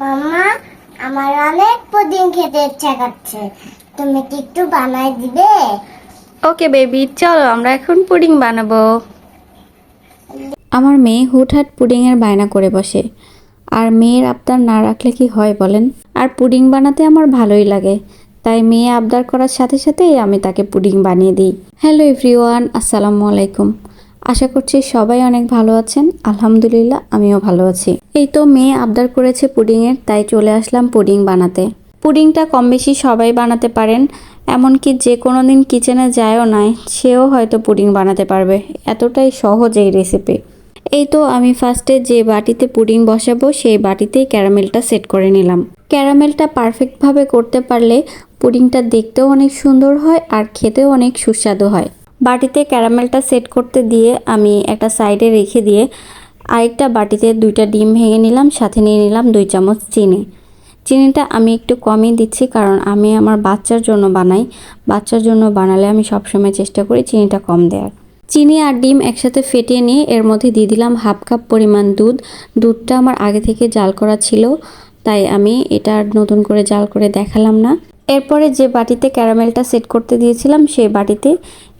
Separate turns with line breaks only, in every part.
মামা আমার অনেক পুডিং খেতে ইচ্ছা করছে। তুমি কি একটু বানাই দিবে?
ওকে বেবি চলো আমরা এখন পুডিং বানাবো। আমার মেয়ে হুটহাট পুডিংয়ের বায়না করে বসে। আর মেয়ের আবদার না রাখলে কি হয় বলেন? আর পুডিং বানাতে আমার ভালোই লাগে। তাই মেয়ে আবদার করার সাথে সাথেই আমি তাকে পুডিং বানিয়ে দিই। হ্যালো এভরিওয়ান আসসালামু আলাইকুম। আশা করছি সবাই অনেক ভালো আছেন। আলহামদুলিল্লাহ, আমিও ভালো আছি। এই তো মেয়ে আবদার করেছে পুডিংয়ের, তাই চলে আসলাম পুডিং বানাতে। পুডিংটা কম বেশি সবাই বানাতে পারেন, এমনকি যে কোনো দিন কিচেনে যায়ও নাই, সেও হয়তো পুডিং বানাতে পারবে। এতটাই সহজ এই রেসিপি এই তো আমি ফার্স্টে যে বাটিতে পুডিং বসাবো, সেই বাটিতেই ক্যারামেলটা সেট করে নিলাম। ক্যারামেলটা পারফেক্টভাবে করতে পারলে পুডিংটা দেখতেও অনেক সুন্দর হয় আর খেতেও অনেক সুস্বাদু হয়। বাটিতে ক্যারামেলটা সেট করতে দিয়ে আমি একটা সাইডে রেখে দিয়ে আরেকটা বাটিতে দুইটা ডিম ভেঙে নিলাম, সাথে নিয়ে নিলাম দুই চামচ চিনি। চিনিটা আমি একটু কমই দিচ্ছি কারণ আমি আমার বাচ্চার জন্য বানাই। বাচ্চার জন্য বানালে আমি সবসময় চেষ্টা করি চিনিটা কম দেওয়ার। চিনি আর ডিম একসাথে ফেটিয়ে নিয়ে এর মধ্যে দিয়ে দিলাম হাফ কাপ পরিমাণ দুধ। দুধটা আমার আগে থেকে জাল করা ছিল, তাই আমি এটা নতুন করে জাল করে দেখালাম না। এরপরে যে বাটিতে ক্যারামেলটা সেট করতে দিয়েছিলাম সেই বাটিতে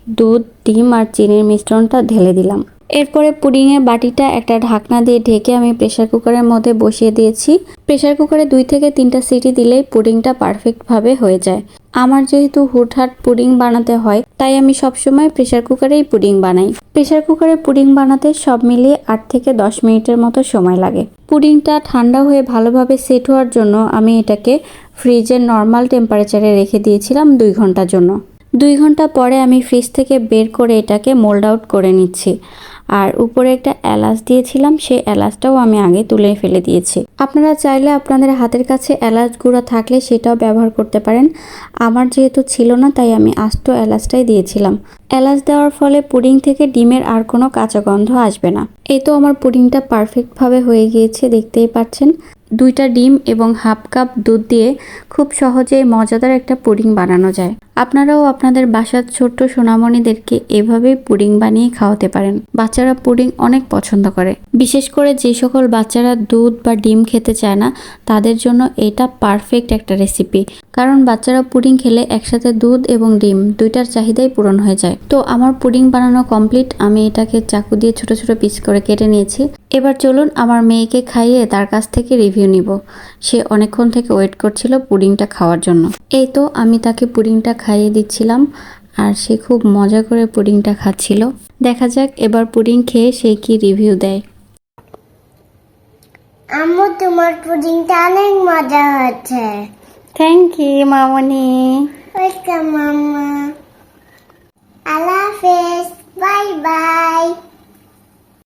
দুধ, ডিম আর চিনির মিশ্রণটা ঢেলে দিলাম। এরপরে পুডিংয়ের বাটিটা একটা ঢাকনা দিয়ে ঢেকে আমি প্রেসার কুকারের মধ্যে বসিয়ে দিয়েছি। প্রেসার কুকারে দুই থেকে তিনটা সিটি দিলেই পুডিংটা পারফেক্টভাবে হয়ে যায়। আমার যেহেতু হুটহাট পুডিং বানাতে হয়, তাই আমি সবসময় প্রেসার কুকারেই পুডিং বানাই। প্রেসার কুকারে পুডিং বানাতে সব মিলিয়ে আট থেকে দশ মিনিটের মতো সময় লাগে। পুডিংটা ঠান্ডা হয়ে ভালোভাবে সেট হওয়ার জন্য আমি এটাকে ফ্রিজের নর্মাল টেম্পারেচারে রেখে দিয়েছিলাম দুই ঘণ্টার জন্য। দুই ঘণ্টা পরে আমি ফ্রিজ থেকে বের করে এটাকে মোল্ড আউট করে নিচ্ছি। আর উপরে একটা এলাচ দিয়েছিলাম, সেই এলাচটাও আমি আগে তুলে ফেলে দিয়েছি। আপনারা চাইলে আপনাদের হাতের কাছে এলাচ গুঁড়া থাকলে সেটাও ব্যবহার করতে পারেন। আমার যেহেতু ছিল না, তাই আমি আস্ত এলাচটাই দিয়েছিলাম। এলাচ দেওয়ার ফলে পুডিং থেকে ডিমের আর কোনো কাঁচা গন্ধ আসবে না। এই তো আমার পুডিংটা পারফেক্টভাবে হয়ে গিয়েছে, দেখতেই পাচ্ছেন। দুইটা ডিম এবং হাফ কাপ দুধ দিয়ে খুব সহজেই মজাদার একটা পুডিং বানানো যায়। আপনারাও আপনাদের বাসার ছোট্ট সোনামণিদেরকে এভাবেই পুডিং বানিয়ে খাওয়াতে পারেন। বাচ্চারা পুডিং অনেক পছন্দ করে। বিশেষ করে যে সকল বাচ্চারা দুধ বা ডিম খেতে চায় না, তাদের জন্য এটা পারফেক্ট একটা রেসিপি। কারণ বাচ্চারা পুডিং খেলে একসাথে দুধ এবং ডিম দুইটার চাহিদাই পূরণ হয়ে যায়। তো আমার পুডিং বানানো কমপ্লিট, আমি এটাকে চাকু দিয়ে ছোট ছোট পিস করে কেটে নিয়েছি। এবার চলুন আমার মেয়েকে খাইয়ে তার কাছ থেকে রিভিউ নিব। সে অনেকক্ষণ থেকে ওয়েট করছিল পুডিংটা খাওয়ার জন্য। এই তো আমি তাকে পুডিংটা খাইয়ে দিচ্ছিলাম আর সে খুব মজা করে পুডিংটা খাচ্ছিল। দেখা যাক এবার পুডিং খেয়ে সে কি রিভিউ দেয়।
আম্মু তোমার পুডিংটা অনেক মজা হচ্ছে।
থ্যাংক ইউ মামনি।
ওয়েলকাম